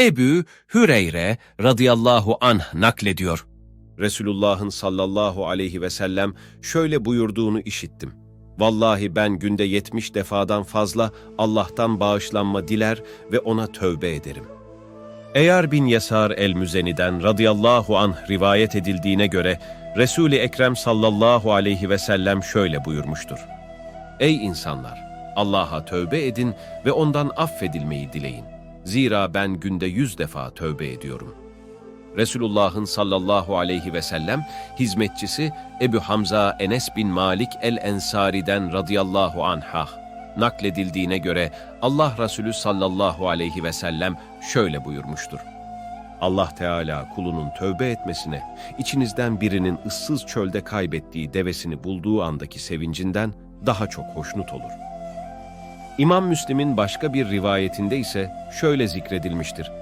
Ebu Hüreyre radıyallahu anh naklediyor. Resulullah'ın sallallahu aleyhi ve sellem şöyle buyurduğunu işittim. Vallahi ben günde yetmiş defadan fazla Allah'tan bağışlanma diler ve ona tövbe ederim. Eğer bin Yesar el-Müzeni'den radıyallahu anh rivayet edildiğine göre Resul-i Ekrem sallallahu aleyhi ve sellem şöyle buyurmuştur. Ey insanlar! Allah'a tövbe edin ve ondan affedilmeyi dileyin. Zira ben günde yüz defa tövbe ediyorum.'' Resulullah'ın sallallahu aleyhi ve sellem hizmetçisi Ebu Hamza Enes bin Malik el-Ensari'den radıyallahu anha nakledildiğine göre Allah Resulü sallallahu aleyhi ve sellem şöyle buyurmuştur. Allah Teala kulunun tövbe etmesine, içinizden birinin ıssız çölde kaybettiği devesini bulduğu andaki sevincinden daha çok hoşnut olur. İmam Müslim'in başka bir rivayetinde ise şöyle zikredilmiştir.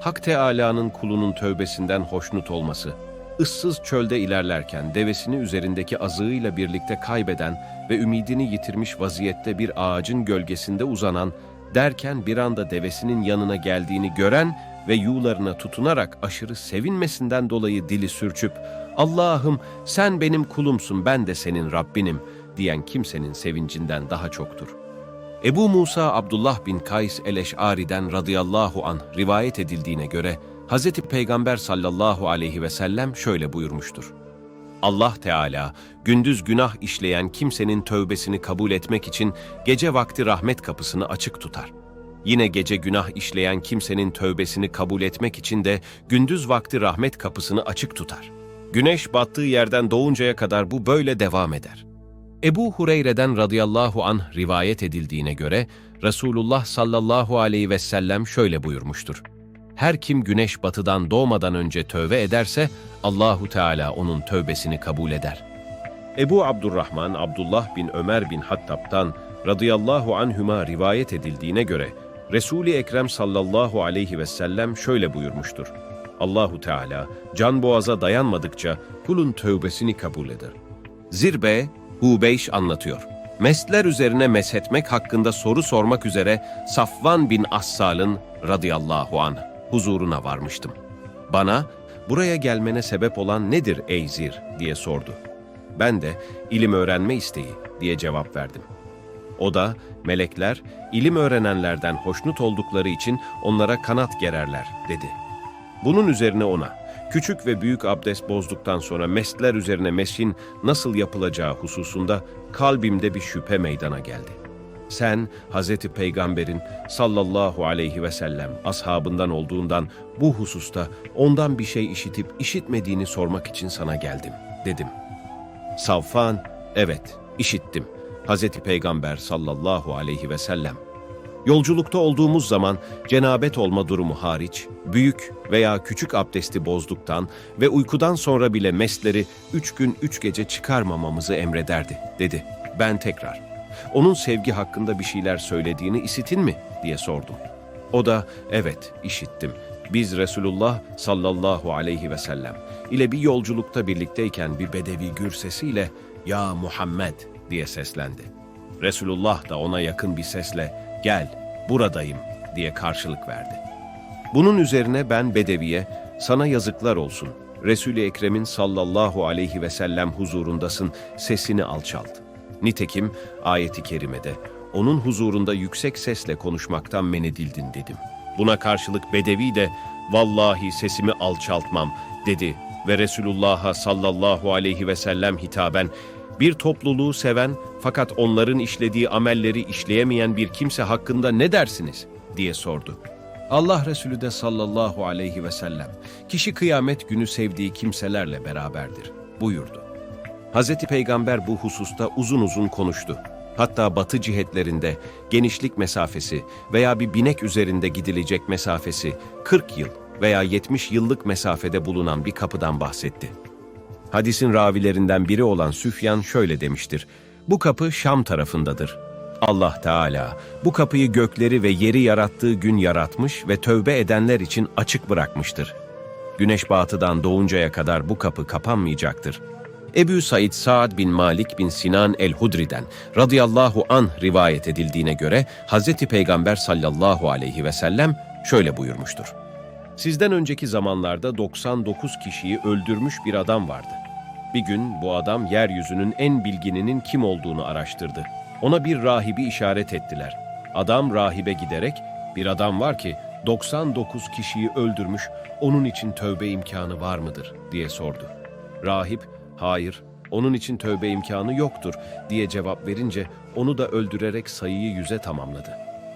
Hak Teâlâ'nın kulunun tövbesinden hoşnut olması, ıssız çölde ilerlerken devesini üzerindeki azığıyla birlikte kaybeden ve ümidini yitirmiş vaziyette bir ağacın gölgesinde uzanan, derken bir anda devesinin yanına geldiğini gören ve yuğlarına tutunarak aşırı sevinmesinden dolayı dili sürçüp, Allah'ım sen benim kulumsun ben de senin Rabbinim diyen kimsenin sevincinden daha çoktur.'' Ebu Musa Abdullah bin Kays el-Eş'ari'den radıyallahu an rivayet edildiğine göre Hz. Peygamber sallallahu aleyhi ve sellem şöyle buyurmuştur. Allah Teala gündüz günah işleyen kimsenin tövbesini kabul etmek için gece vakti rahmet kapısını açık tutar. Yine gece günah işleyen kimsenin tövbesini kabul etmek için de gündüz vakti rahmet kapısını açık tutar. Güneş battığı yerden doğuncaya kadar bu böyle devam eder.'' Ebu Hureyre'den radıyallahu an rivayet edildiğine göre Resulullah sallallahu aleyhi ve sellem şöyle buyurmuştur. Her kim güneş batıdan doğmadan önce tövbe ederse Allahu Teala onun tövbesini kabul eder. Ebu Abdurrahman Abdullah bin Ömer bin Hattab'tan radıyallahu anhüma rivayet edildiğine göre Resul-i Ekrem sallallahu aleyhi ve sellem şöyle buyurmuştur. Allahu Teala can boğaza dayanmadıkça kulun tövbesini kabul eder. Zirbe Hubeyş anlatıyor. Mesler üzerine meshetmek hakkında soru sormak üzere Safvan bin Assal'ın radıyallahu anh huzuruna varmıştım. Bana buraya gelmene sebep olan nedir ey zir diye sordu. Ben de ilim öğrenme isteği diye cevap verdim. O da melekler ilim öğrenenlerden hoşnut oldukları için onlara kanat gererler dedi. Bunun üzerine ona Küçük ve büyük abdest bozduktan sonra mesler üzerine mesin nasıl yapılacağı hususunda kalbimde bir şüphe meydana geldi. Sen Hz. Peygamber'in sallallahu aleyhi ve sellem ashabından olduğundan bu hususta ondan bir şey işitip işitmediğini sormak için sana geldim dedim. Savfan, evet işittim. Hz. Peygamber sallallahu aleyhi ve sellem Yolculukta olduğumuz zaman cenabet olma durumu hariç, büyük veya küçük abdesti bozduktan ve uykudan sonra bile mesleri üç gün üç gece çıkarmamamızı emrederdi, dedi. Ben tekrar, onun sevgi hakkında bir şeyler söylediğini isitin mi, diye sordum. O da, evet, işittim. Biz Resulullah sallallahu aleyhi ve sellem ile bir yolculukta birlikteyken bir bedevi gür sesiyle, ''Ya Muhammed!'' diye seslendi. Resulullah da ona yakın bir sesle, gel buradayım diye karşılık verdi. Bunun üzerine ben Bedevi'ye sana yazıklar olsun. Resul-i Ekrem'in sallallahu aleyhi ve sellem huzurundasın sesini alçalt. Nitekim ayeti kerimede onun huzurunda yüksek sesle konuşmaktan men edildin dedim. Buna karşılık Bedevi de vallahi sesimi alçaltmam dedi ve Resulullah'a sallallahu aleyhi ve sellem hitaben bir topluluğu seven fakat onların işlediği amelleri işleyemeyen bir kimse hakkında ne dersiniz diye sordu. Allah Resulü de sallallahu aleyhi ve sellem, kişi kıyamet günü sevdiği kimselerle beraberdir buyurdu. Hz. Peygamber bu hususta uzun uzun konuştu. Hatta batı cihetlerinde genişlik mesafesi veya bir binek üzerinde gidilecek mesafesi 40 yıl veya 70 yıllık mesafede bulunan bir kapıdan bahsetti. Hadisin ravilerinden biri olan Süfyan şöyle demiştir. Bu kapı Şam tarafındadır. Allah Teala bu kapıyı gökleri ve yeri yarattığı gün yaratmış ve tövbe edenler için açık bırakmıştır. Güneş batıdan doğuncaya kadar bu kapı kapanmayacaktır. Ebu Said Sa'd bin Malik bin Sinan el-Hudri'den radıyallahu an rivayet edildiğine göre Hz. Peygamber sallallahu aleyhi ve sellem şöyle buyurmuştur. Sizden önceki zamanlarda 99 kişiyi öldürmüş bir adam vardı. Bir gün bu adam yeryüzünün en bilgininin kim olduğunu araştırdı. Ona bir rahibi işaret ettiler. Adam rahibe giderek, bir adam var ki 99 kişiyi öldürmüş, onun için tövbe imkanı var mıdır diye sordu. Rahip, hayır, onun için tövbe imkanı yoktur diye cevap verince onu da öldürerek sayıyı yüze tamamladı.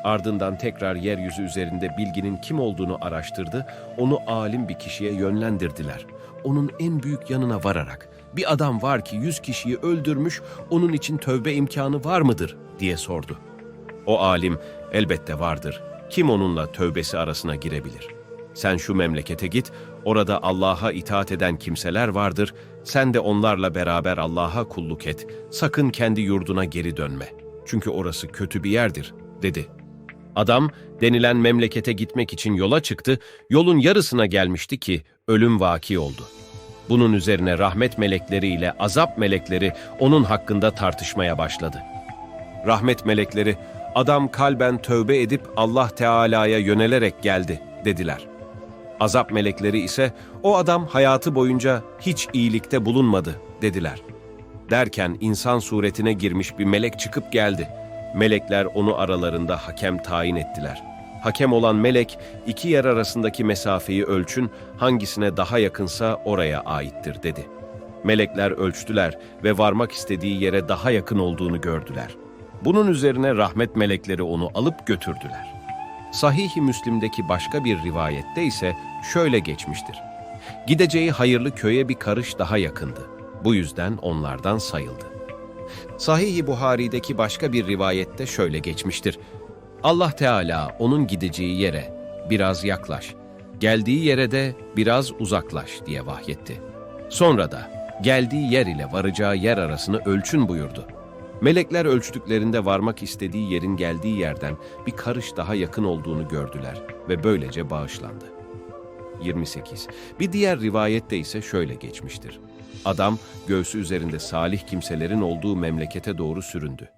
Ardından tekrar yeryüzü üzerinde bilginin kim olduğunu araştırdı, onu alim bir kişiye yönlendirdiler. Onun en büyük yanına vararak, bir adam var ki yüz kişiyi öldürmüş, onun için tövbe imkanı var mıdır diye sordu. O alim, elbette vardır. Kim onunla tövbesi arasına girebilir? Sen şu memlekete git, orada Allah'a itaat eden kimseler vardır. Sen de onlarla beraber Allah'a kulluk et. Sakın kendi yurduna geri dönme. Çünkü orası kötü bir yerdir, dedi. Adam denilen memlekete gitmek için yola çıktı, yolun yarısına gelmişti ki ölüm vaki oldu. Bunun üzerine rahmet melekleri ile azap melekleri onun hakkında tartışmaya başladı. Rahmet melekleri, adam kalben tövbe edip Allah Teala'ya yönelerek geldi dediler. Azap melekleri ise o adam hayatı boyunca hiç iyilikte bulunmadı dediler. Derken insan suretine girmiş bir melek çıkıp geldi. Melekler onu aralarında hakem tayin ettiler. Hakem olan melek iki yer arasındaki mesafeyi ölçün hangisine daha yakınsa oraya aittir dedi. Melekler ölçtüler ve varmak istediği yere daha yakın olduğunu gördüler. Bunun üzerine rahmet melekleri onu alıp götürdüler. Sahih-i Müslim'deki başka bir rivayette ise şöyle geçmiştir. Gideceği hayırlı köye bir karış daha yakındı. Bu yüzden onlardan sayıldı. Sahih-i Buhari'deki başka bir rivayette şöyle geçmiştir. Allah Teala onun gideceği yere biraz yaklaş, geldiği yere de biraz uzaklaş diye vahyetti. Sonra da geldiği yer ile varacağı yer arasını ölçün buyurdu. Melekler ölçtüklerinde varmak istediği yerin geldiği yerden bir karış daha yakın olduğunu gördüler ve böylece bağışlandı. 28. Bir diğer rivayette ise şöyle geçmiştir. Adam göğsü üzerinde salih kimselerin olduğu memlekete doğru süründü.